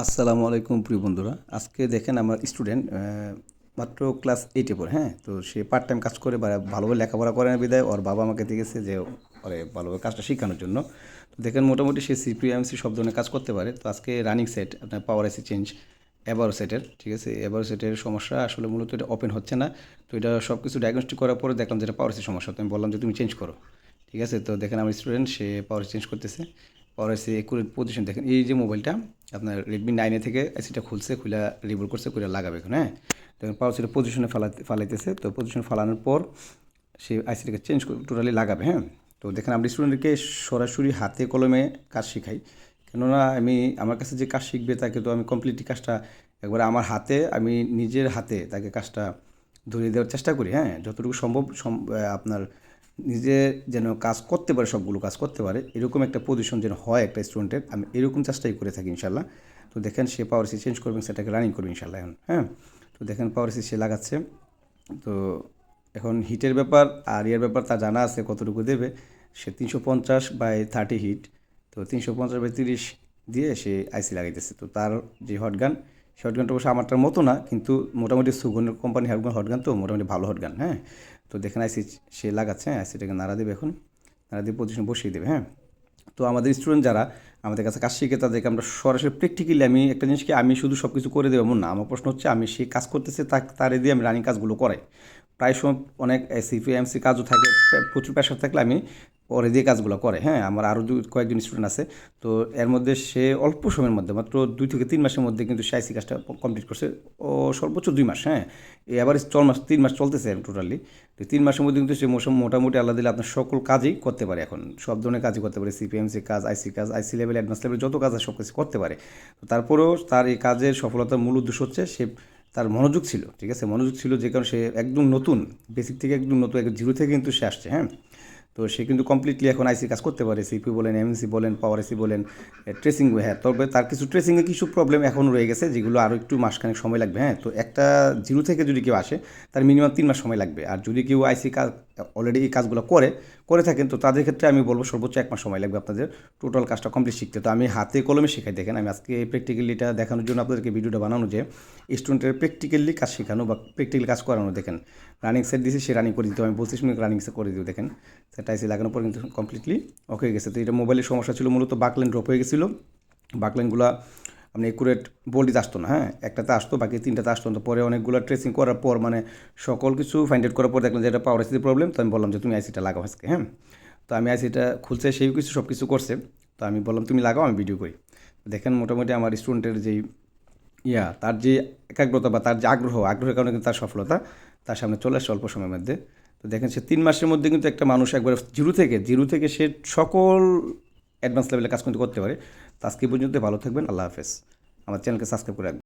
আসসালামু আলাইকুম প্রিয় বন্ধুরা। আজকে দেখেন আমার স্টুডেন্ট মাত্র ক্লাস এইটে পড়ে হ্যাঁ? তো সে পার্ট টাইম কাজ করে বা ভালোভাবে লেখাপড়া করে না বিদায়, ওর বাবা আমাকে দেখেছে যে ওরে ভালোভাবে কাজটা শেখানোর জন্য। তো দেখেন মোটামুটি সে সিপিএমসি সব ধরনের কাজ করতে পারে। তো আজকে রানিং সেট আপনার পাওয়ার এসি চেঞ্জ এবারো সেটের ঠিক আছে? এবারো সেটের সমস্যা আসলে মূলত এটা ওপেন হচ্ছে না। তো এটা সব কিছু ডায়াগনস্টিক করার পরে দেখলাম যেটা পাওয়ার এসি সমস্যা। তো আমি বললাম যে তুমি চেঞ্জ করো, ঠিক আছে? তো দেখেন আমার স্টুডেন্ট সে পাওয়ার চেঞ্জ করতেছে। পাওয়ার এসি একুরেট পজিশন দেখেন এই যে মোবাইলটা আপনার রেডমি নাইনে থেকে এসিটা খুলছে খুলে রিবোল করছে খুলে লাগাবে এখন হ্যাঁ? দেখেন, পাওয়ার সেটা পজিশনে ফালাতে ফালাইতেছে, তো পজিশনে ফালানোর পর সে আইসিটাকে চেঞ্জ টোটালি লাগাবে হ্যাঁ? তো দেখেন, আমরা স্টুডেন্টকে সরাসরি হাতে কলমে কাজ শেখাই। কেননা আমি, আমার কাছে যে কাজ শিখবে, তাকে তো আমি কমপ্লিটলি কাজটা একবারে আমার হাতে, আমি নিজের হাতে তাকে কাজটা ধরিয়ে দেওয়ার চেষ্টা করি হ্যাঁ? যতটুকু সম্ভব, সম- আপনার নিজে যেন কাজ করতে পারে, সবগুলো কাজ করতে পারে, এরকম একটা পজিশন যেন হয় একটা স্টুডেন্টের আমি এরকম চেষ্টাই করে থাকি ইনশাল্লাহ তো দেখেন সে পাওয়ার সি চেঞ্জ করবেন সেটাকে রানিং করবে ইনশাল্লাহ এখন হ্যাঁ? তো দেখেন পাওয়ার সি সে লাগাচ্ছে। তো এখন হিটের ব্যাপার আর ইয়ার ব্যাপার তা জানা আছে কতটুকু দেবে। সে তিনশো পঞ্চাশ বাই থার্টি হিট তো তিনশো পঞ্চাশ বাই তিরিশ দিয়ে সে আইসি লাগাইতেছে। তো তার যে হটগান সেই হটগানটা অবশ্য আমারটার মতো না, কিন্তু মোটামুটি সুগনের কোম্পানি হটগান হটগান তো মোটামুটি ভালো হটগান হ্যাঁ? তো দেখেন আইসি সে লাগাচ্ছে হ্যাঁ আইসিটাকে নাড়া দেবে এখন, নাড়া দিয়ে পজিশন বসিয়ে দেবে হ্যাঁ? তো আমাদের স্টুডেন্ট যারা, আমাদের কাছে কাজ শিখে তাদেরকে আমরা সরাসরি প্র্যাকটিক্যালি আমি একটা জিনিসকে আমি শুধু সব কিছু করে দেবো এমন না, আমার প্রশ্ন হচ্ছে আমি সেই কাজ করতেছে তা, তারে দিয়ে আমি রানিং কাজগুলো করাই। প্রায় সময় অনেক সিপিএমসি কাজও থাকে প্রচুর প্রেশার থাকলে আমি পরে যে কাজগুলো করে হ্যাঁ আমার আরও কয়েকজন স্টুডেন্ট আছে, তো এর মধ্যে সে অল্প সময়ের মধ্যে, মাত্র দুই থেকে তিন মাসের মধ্যে কিন্তু সে আইসি কাজটা কমপ্লিট করছে, ও সর্বোচ্চ দুই মাস হ্যাঁ আবার চল মাস, তিন মাস চলতেছে টোটালি তো তিন মাসের মধ্যে কিন্তু সে মোসম মোটামুটি আল্লাহ দিলে আপনার সকল কাজই করতে পারে এখন, সব ধরনের কাজই করতে পারে সিপিএমসি কাজ আইসি কাজ আইসি লেভেল অ্যাডভান্স লেভেল যত কাজ আছে সব কিছু করতে পারে, তো তারপরেও তার এই কাজের সফলতার মূল উদ্দেশ্য হচ্ছে সে তার মনোযোগ ছিল, ঠিক আছে, মনোযোগ ছিল যে কারণে সে একদম নতুন বেসিক থেকে একদম নতুন এক জিরো থেকে কিন্তু সে আসছে হ্যাঁ তো সে কিন্তু কমপ্লিটলি এখন আইসি কাজ করতে পারে সিপি বলেন এমএনসি বলেন পাওয়ার এসি বলেন ট্রেসিং হ্যাঁ তবে তার কিছু ট্রেসিংয়ে কিছু প্রবলেম এখন রয়ে গেছে, যেগুলো আরও একটু মাসখানেক সময় লাগবে হ্যাঁ তো একটা জিরো থেকে যদি কেউ আসে, তার মিনিমাম তিন মাস সময় লাগবে, আর যদি কেউ আইসি কাজ অলরেডি এই কাজগুলো করে করে থাকেন, তো তাদের ক্ষেত্রে আমি বলব সর্বোচ্চ এক মাস সময় লাগবে আপনাদের টোটাল কাজটা কমপ্লিট শিখতে। তো আমি হাতে কলমে শেখাই, দেখেন আমি আজকে প্র্যাকটিক্যালিটা দেখানোর জন্য আপনাদেরকে ভিডিওটা বানানো যে স্টুডেন্টের প্র্যাকটিক্যালি কাজ শেখানো বা প্র্যাকটিক্যাল কাজ করানো, দেখেন। রানিং সেট দিয়েছি সে রানিং করে দিতে আমি পঁচিশ মিনিট রানিং সেট করে দিও দেখেন। সেটা এসে লাগানোর পর কিন্তু কমপ্লিটলি ওকে গেছে। তো এটা মোবাইলের সমস্যা ছিল, মূলত বাকলাইন ড্রপ হয়ে গেছিল। বাকলাইনগুলো মানে একুরেট বডিতে আসতো না হ্যাঁ? একটাতে আসতো, বাকি তিনটাতে আসতো না। তো পরে অনেকগুলো ট্রেসিং করার পর মানে সকল কিছু ফাইন্ড আউট করার পর দেখলাম যে এটা পাওয়ার এসিতে প্রবলেম তো আমি বললাম যে তুমি আইসিটা লাগাও আজকে হ্যাঁ? তো আমি আইসিটা খুলছে, সেই কিছু সব কিছু করছে। তো আমি বললাম, তুমি লাগাও, আমি ভিডিও করি। দেখেন মোটামুটি আমার স্টুডেন্টের যেই ইয়া, তার যে একাগ্রতা বা তার যে আগ্রহ, আগ্রহের কারণে কিন্তু তার সফলতা তার সামনে চলে আসছে অল্প সময়ের মধ্যে। তো দেখেন সে তিন মাসের মধ্যে কিন্তু একটা মানুষ একবার জিরো থেকে জিরো থেকে সে সকল অ্যাডভান্স লেভেলে কাজ কিন্তু করতে পারে। তো আজকে পর্যন্ত ভালো থাকবেন আল্লাহ হাফেজ। আমার চ্যানেলকে সাবস্ক্রাইব করে রাখবেন।